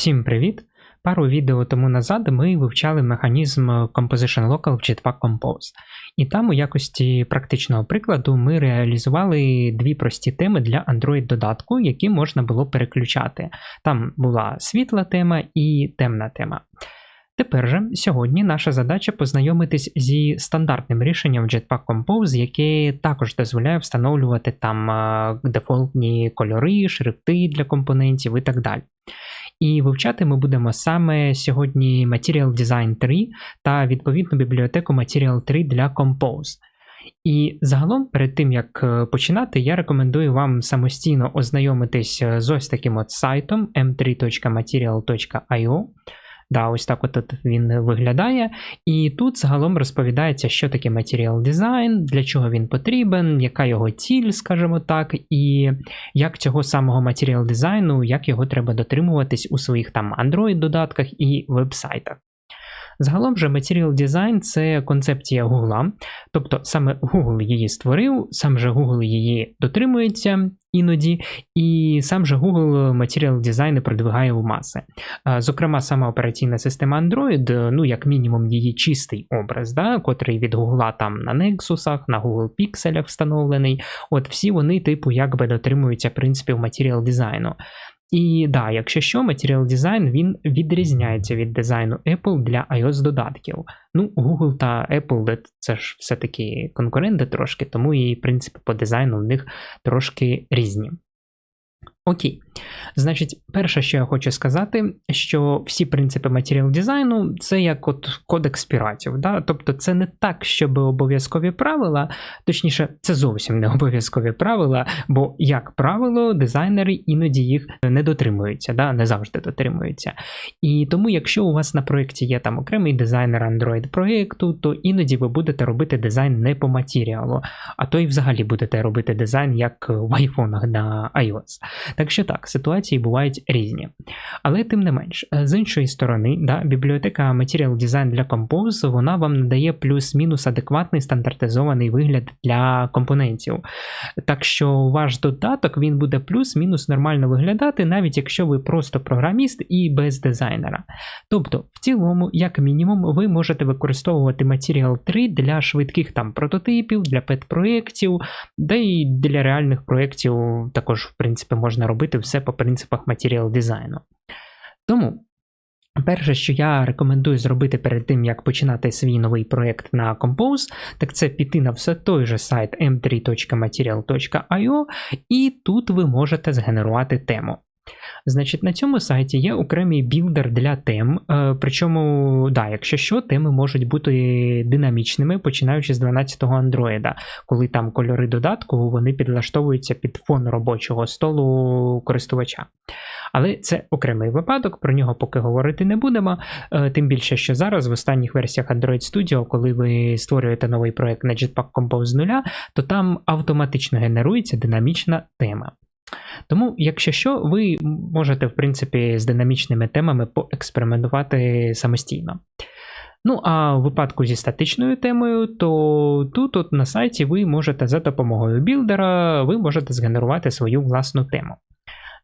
Всім привіт! Пару відео тому назад ми вивчали механізм Composition Local в Jetpack Compose. І там у якості практичного прикладу ми реалізували дві прості теми для Android-додатку, які можна було переключати. Там була світла тема і темна тема. Тепер же сьогодні наша задача познайомитись зі стандартним рішенням Jetpack Compose, яке також дозволяє встановлювати там е, дефолтні кольори, шрифти для компонентів і так далі. І вивчати ми будемо саме сьогодні Material Design 3 та відповідну бібліотеку Material 3 для Compose. І загалом, перед тим як е, починати, я рекомендую вам самостійно ознайомитись е, з ось таким от сайтом m3.material.io. Да, ось так от він виглядає. І тут загалом розповідається, що таке матеріал дизайн, для чого він потрібен, яка його ціль, скажімо так, і як цього самого матеріал дизайну, як його треба дотримуватись у своїх там Android-додатках і веб-сайтах. Загалом же Material Design це концепція Google, тобто саме Google її створив, сам же Google її дотримується іноді, і сам же Google Material Design продвигає в маси. Зокрема, сама операційна система Android, ну, як мінімум, її чистий образ, да, котрий від Google там на Nexus, на Google Pixel встановлений. От всі вони, типу, якби дотримуються принципів Material Design. І да, якщо що, Design він відрізняється від дизайну Apple для iOS додатків. Ну, Google та Apple це ж все-таки конкуренти трошки, тому і принципи по дизайну в них трошки різні. Окей. Значить, перше, що я хочу сказати, що всі принципи матеріал дизайну це як от кодекс піратів. Да? Тобто це не так, щоб обов'язкові правила, точніше, це зовсім не обов'язкові правила, бо, як правило, дизайнери іноді їх не дотримуються, да? не завжди дотримуються. І тому, якщо у вас на проєкті є там окремий дизайнер Android проєкту, то іноді ви будете робити дизайн не по матеріалу, а то й взагалі будете робити дизайн як в айфонах на iOS. Так що так, ситуації бувають різні. Але тим не менш, е, з іншої сторони, да, бібліотека Material Design для Compose вона вам надає плюс-мінус адекватний стандартизований вигляд для компонентів. Так що ваш додаток він буде плюс-мінус нормально виглядати, навіть якщо ви просто програміст і без дизайнера. Тобто, в цілому, як мінімум, ви можете використовувати Material 3 для швидких там прототипів, для пет-проєктів, да і для реальних проєктів також, в принципі, можна робити по принципах матеріал дизайну. Тому. Перше, що я рекомендую зробити перед тим, як починати свій новий проєкт на Compose, так це піти на все той же сайт m3.material.io, і тут ви можете згенерувати тему. Значить, на цьому сайті є окремий білдер для тем. Е, причому, да, якщо що, теми можуть бути динамічними, починаючи з 12-го Android, коли там кольори додатку вони підлаштовуються під фон робочого столу користувача. Але це окремий випадок, про нього поки говорити не будемо. Е, тим більше, що зараз в останніх версіях Android Studio, коли ви створюєте новий проект на Jetpack Compose з нуля, то там автоматично генерується динамічна тема. Тому, якщо що, ви можете, в принципі, з динамічними темами поекспериментувати самостійно. Ну, а в випадку зі статичною темою, то тут от на сайті ви можете за допомогою білдера ви можете згенерувати свою власну тему.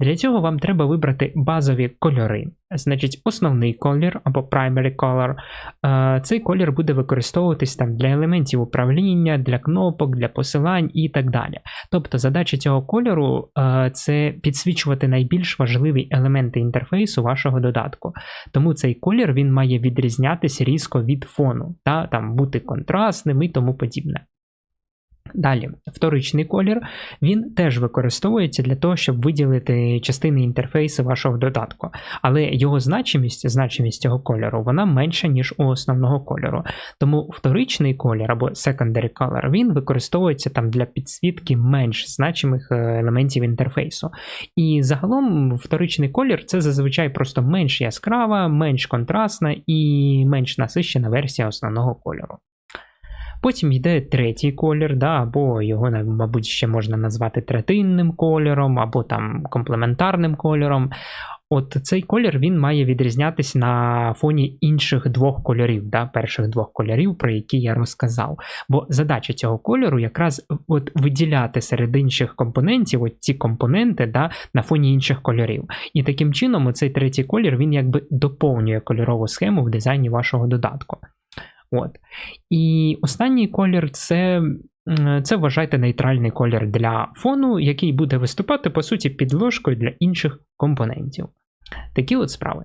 Для цього вам треба вибрати базові кольори. Значить, основний колір або primary color. Е, цей колір буде використовуватись там для елементів управління, для кнопок, для посилань і так далі. Тобто задача цього кольору е, це підсвічувати найбільш важливі елементи інтерфейсу вашого додатку. Тому цей колір він має відрізнятися різко від фону, та там бути контрастним і тому подібне. Далі, вторичний колір, він теж використовується для того, щоб виділити частини інтерфейсу вашого додатку, але його значимість, значимість цього кольору, вона менша, ніж у основного кольору. Тому вторичний колір або secondary color, він використовується там для підсвітки менш значимих е, елементів інтерфейсу. І загалом вторичний колір це зазвичай просто менш яскрава, менш контрастна і менш насищена версія основного кольору. Потім йде третій колір, да, або його, мабуть, ще можна назвати третинним кольором, або там комплементарним кольором. от цей колір він має відрізнятися на фоні інших двох кольорів, да, перших двох кольорів, про які я розказав. Бо задача цього кольору якраз от виділяти серед інших компонентів от ці компоненти да, на фоні інших кольорів. І таким чином, цей третій колір він якби доповнює кольорову схему в дизайні вашого додатку. От. І останній колір це це вважайте нейтральний колір для фону, який буде виступати, по суті, підложкою для інших компонентів. Такі от справи.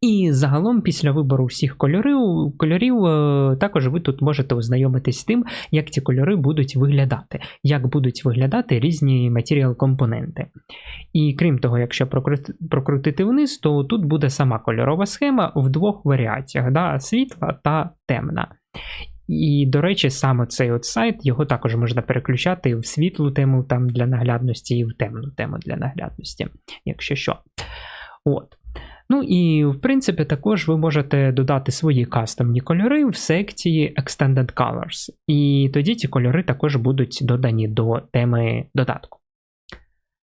І загалом, після вибору всіх кольорів, кольорів, е, також ви тут можете ознайомитись з тим, як ці кольори будуть виглядати, як будуть виглядати різні матеріал-компоненти. І крім того, якщо прокрутити вниз, то тут буде сама кольорова схема в двох варіаціях: да, світла та темна. І, до речі, саме цей от сайт його також можна переключати в світлу тему там для наглядності і в темну тему для наглядності, якщо що. От. Ну і в принципі також ви можете додати свої кастомні кольори в секції Extended Colors. І тоді ці кольори також будуть додані до теми додатку.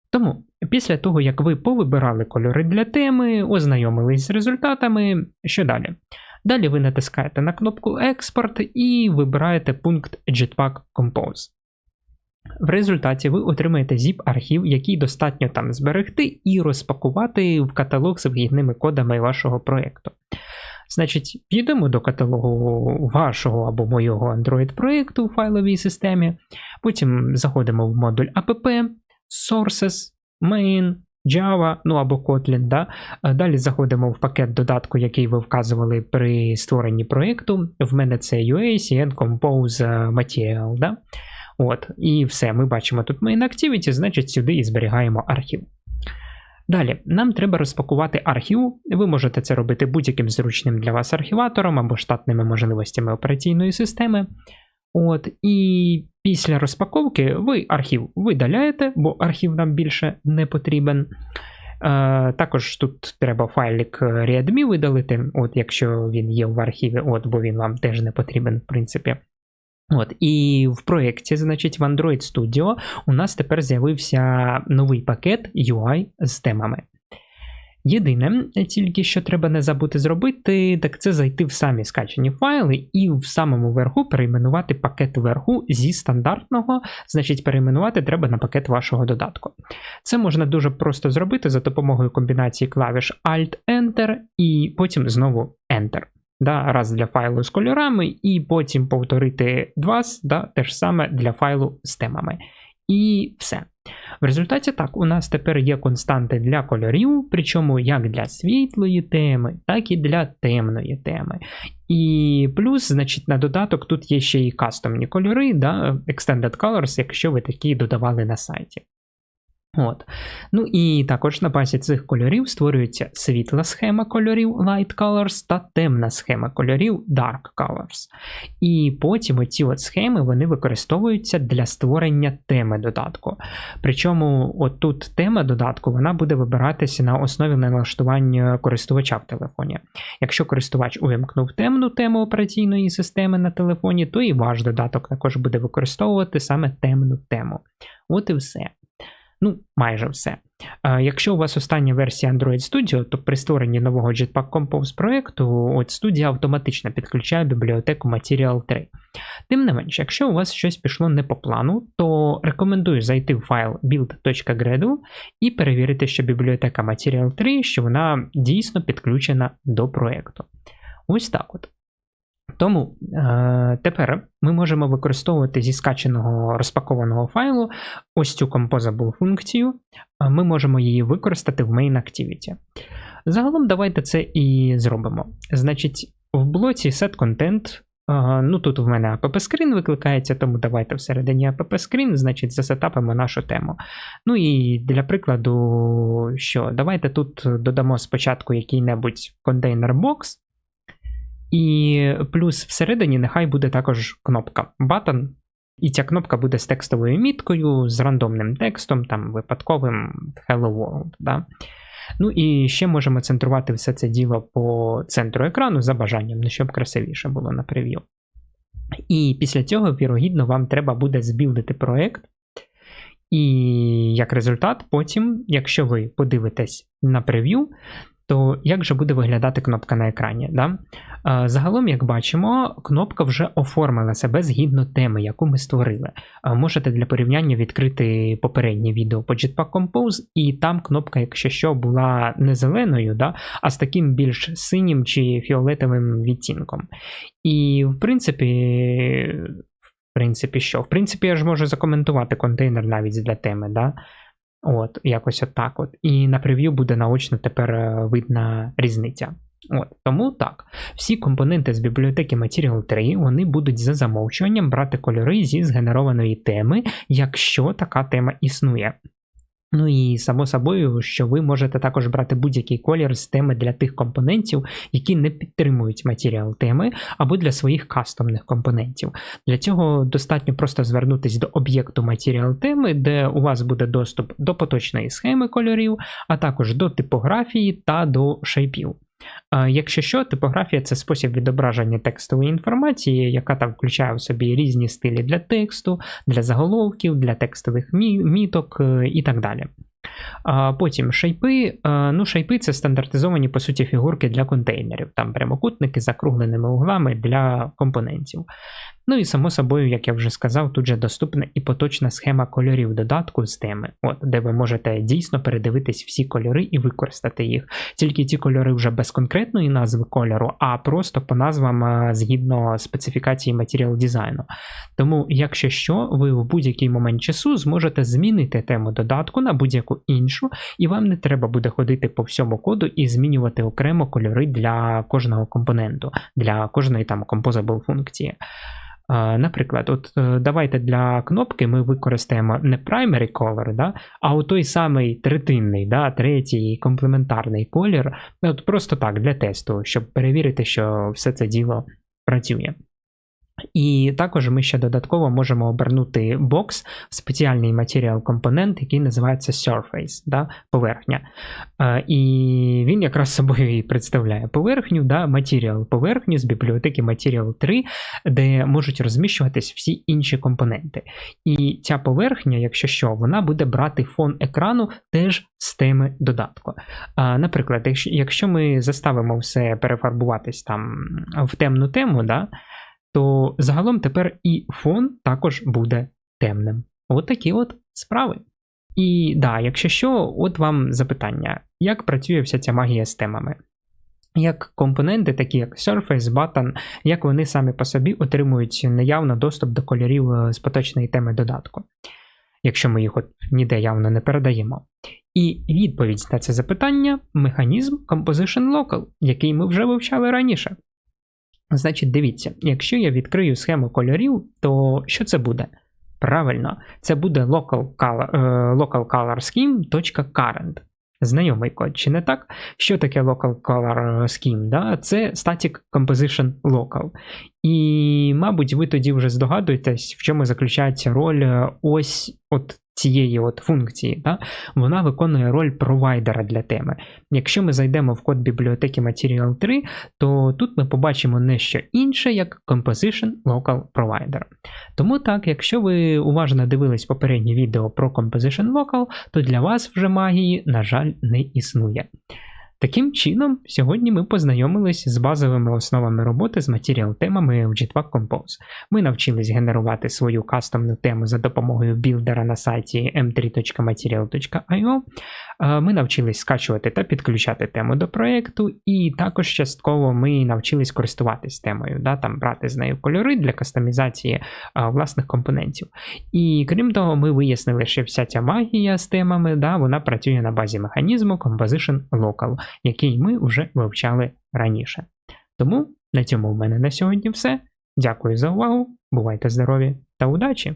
Тому, після того, як ви повибирали кольори для теми, ознайомились з результатами, що далі? Далі ви натискаєте на кнопку Експорт і вибираєте пункт Jetpack Compose. В результаті ви отримаєте zip-архів, який достатньо там зберегти і розпакувати в каталог з вхідними кодами вашого проєкту. Значить, підемо до каталогу вашого або моєго Android-проєкту у файловій системі. Потім заходимо в модуль app, Sources, Main, Java, ну або Kotlin. Да? Далі заходимо в пакет додатку, який ви вказували при створенні проєкту. В мене це UA, CN Compose Material. Да? От, І все, ми бачимо тут Main Activity, значить сюди і зберігаємо архів. Далі, нам треба розпакувати архів. Ви можете це робити будь-яким зручним для вас архіватором або штатними можливостями операційної системи. От, І після розпаковки ви архів видаляєте, бо архів нам більше не потрібен. Е, Також тут треба файлик readme видалити, от, якщо він є в архіві, от, бо він вам теж не потрібен, в принципі. От, І в проєкті, значить, в Android Studio у нас тепер з'явився новий пакет UI з темами. Єдине, тільки що треба не забути зробити, так це зайти в самі скачені файли і в самому верху перейменувати пакет верху зі стандартного, значить, перейменувати треба на пакет вашого додатку. Це можна дуже просто зробити за допомогою комбінації клавіш Alt-Enter і потім знову Enter да, раз для файлу з кольорами, і потім повторити два, да, те ж саме для файлу з темами. І все. В результаті так, у нас тепер є константи для кольорів, причому як для світлої теми, так і для темної теми. І плюс, значить, на додаток тут є ще і кастомні кольори, да, Extended Colors, якщо ви такі додавали на сайті. От. Ну і також на базі цих кольорів створюється світла схема кольорів Light Colors та темна схема кольорів Dark Colors. І потім оці от схеми вони використовуються для створення теми додатку. Причому от тут тема додатку вона буде вибиратися на основі налаштування користувача в телефоні. Якщо користувач увімкнув темну тему операційної системи на телефоні, то і ваш додаток також буде використовувати саме темну тему. От і все. Ну, майже все. Якщо у вас остання версія Android Studio, то при створенні нового Jetpack Compose проєкту от студія автоматично підключає бібліотеку Material 3. Тим не менш, якщо у вас щось пішло не по плану, то рекомендую зайти в файл build.gradle і перевірити, що бібліотека Material 3, що вона дійсно підключена до проєкту. Ось так от. Тому е, тепер ми можемо використовувати зі скаченого розпакованого файлу ось цю composable функцію, ми можемо її використати в main activity. Загалом, давайте це і зробимо. Значить, в блоці setContent, е, ну тут в мене app-screen викликається, тому давайте всередині app-screen, значить, засетапимо нашу тему. Ну і для прикладу, що давайте тут додамо спочатку який-небудь контейнер бокс. І плюс всередині нехай буде також кнопка Button. І ця кнопка буде з текстовою міткою, з рандомним текстом, там випадковим Hello World. Да? Ну і ще можемо центрувати все це діло по центру екрану за бажанням, ну щоб красивіше було на прев'ю. І після цього, вірогідно, вам треба буде збілдити проєкт. І як результат, потім, якщо ви подивитесь на прев'ю, то як же буде виглядати кнопка на екрані? Да? Загалом, як бачимо, кнопка вже оформила себе згідно теми, яку ми створили. Можете для порівняння відкрити попереднє відео по Jetpack Compose, і там кнопка, якщо що, була не зеленою, да, а з таким більш синім чи фіолетовим відтінком. І, в принципі, в принципі, що? В принципі, я ж можу закоментувати контейнер навіть для теми. да? От, якось отак от. І на прев'ю буде наочно тепер е, видна різниця. От, Тому так, всі компоненти з бібліотеки Material 3 вони будуть за замовчуванням брати кольори зі згенерованої теми, якщо така тема існує. Ну і само собою, що ви можете також брати будь-який колір з теми для тих компонентів, які не підтримують матеріал теми, або для своїх кастомних компонентів. Для цього достатньо просто звернутися до об'єкту матеріал теми, де у вас буде доступ до поточної схеми кольорів, а також до типографії та до шейпів. Якщо що, типографія це спосіб відображення текстової інформації, яка там включає в собі різні стилі для тексту, для заголовків, для текстових міток е, і так далі. Потім шейпи. Ну, Шейпи це стандартизовані, по суті, фігурки для контейнерів, там прямокутники з закругленими углами для компонентів. Ну і само собою, як я вже сказав, тут же доступна і поточна схема кольорів додатку з теми, от, де ви можете дійсно передивитись всі кольори і використати їх. Тільки ті кольори вже без конкретної назви кольору, а просто по назвам згідно специфікації матеріал дизайну. Тому, якщо що, ви в будь-який момент часу зможете змінити тему додатку на будь-яку іншу, і вам не треба буде ходити по всьому коду і змінювати окремо кольори для кожного компоненту, для кожної там composable функції. Наприклад, от е, давайте для кнопки ми використаємо не primary color, да, а той самий третинний, да, третій комплементарний колір, от просто так для тесту, щоб перевірити, що все це діло працює. І також ми ще додатково можемо обернути бокс в спеціальний матеріал компонент, який називається Surface, да, поверхня. Е, і він якраз собою і представляє поверхню, да, матеріал поверхню з бібліотеки Material 3, де можуть розміщуватись всі інші компоненти. І ця поверхня, якщо що, вона буде брати фон екрану теж з теми додатку. Е, наприклад, якщо ми заставимо все перефарбуватись там в темну тему, да, то загалом тепер і фон також буде темним. От такі от справи. І да, якщо що, от вам запитання, як працює вся ця магія з темами? Як компоненти, такі як Surface, Button, як вони самі по собі отримують неявно доступ до кольорів е, з поточної теми додатку, якщо ми їх от ніде явно не передаємо. І відповідь на це запитання механізм Composition Local, який ми вже вивчали раніше. Значить, дивіться, якщо я відкрию схему кольорів, то що це буде? Правильно, це буде local color, е, local color. Знайомий код, чи не так? Що таке local color scheme? Да? Це static composition local. І, мабуть, ви тоді вже здогадуєтесь, в чому заключається роль е, ось от цієї от функції, да, вона виконує роль провайдера для теми. Якщо ми зайдемо в код бібліотеки Material 3, то тут ми побачимо не що інше, як Composition Local Provider. Тому так, якщо ви уважно дивились попереднє відео про Composition Local, то для вас вже магії, на жаль, не існує. Таким чином, сьогодні ми познайомились з базовими основами роботи з матеріал-темами в Jetpack Compose. Ми навчились генерувати свою кастомну тему за допомогою білдера на сайті m3.material.io. Ми навчились скачувати та підключати тему до проєкту, і також частково ми навчились користуватись темою, да, там брати з нею кольори для кастомізації власних компонентів. І крім того, ми вияснили, що вся ця магія з темами да, вона працює на базі механізму Composition Local який ми вже вивчали раніше. Тому на цьому в мене на сьогодні все. Дякую за увагу, бувайте здорові та удачі!